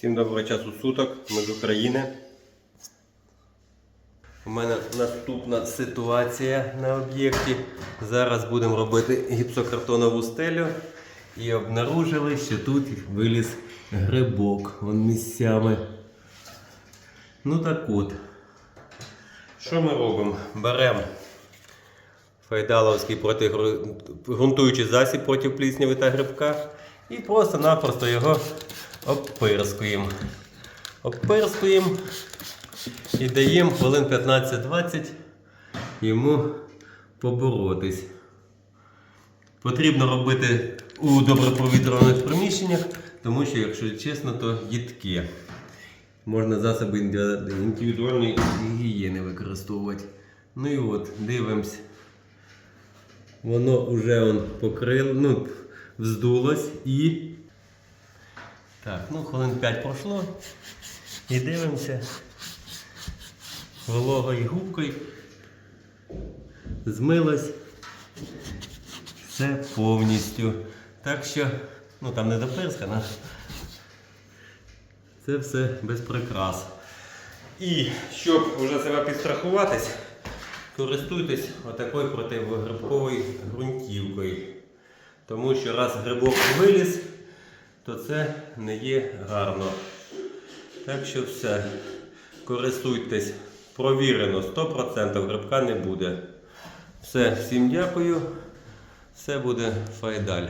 Всім доброго часу суток, ми з України. У мене наступна ситуація на об'єкті. Зараз будемо робити гіпсокартонову стелю. І обнаружили, що тут виліз грибок. Вон місцями. Ну так от. Що ми робимо? Беремо файдаловський протигрунтуючий засіб проти плісняви та грибка і просто-напросто його обпирскуємо. Обпирскуємо і даємо хвилин 15-20 йому поборотись. Потрібно робити у добропровітрюваних приміщеннях, тому що, якщо чесно, то їдке. Можна засоби індивідуальної гігієни використовувати. Ну і от, дивимось. Воно вже он покрило, ну, вздулось і. Так, ну хвилин 5 пройшло. І дивимося. Вологою губкою. Змилось. Все повністю. Так що, ну там не допирскано. Це все без прикрас. І щоб вже себе підстрахуватись, користуйтесь отакою противогрибковою ґрунтівкою. Тому що раз грибок виліз, то це не є гарно. Так що все. Користуйтесь. Провірено, 100% грибка не буде. Все, всім дякую. Все буде файдаль.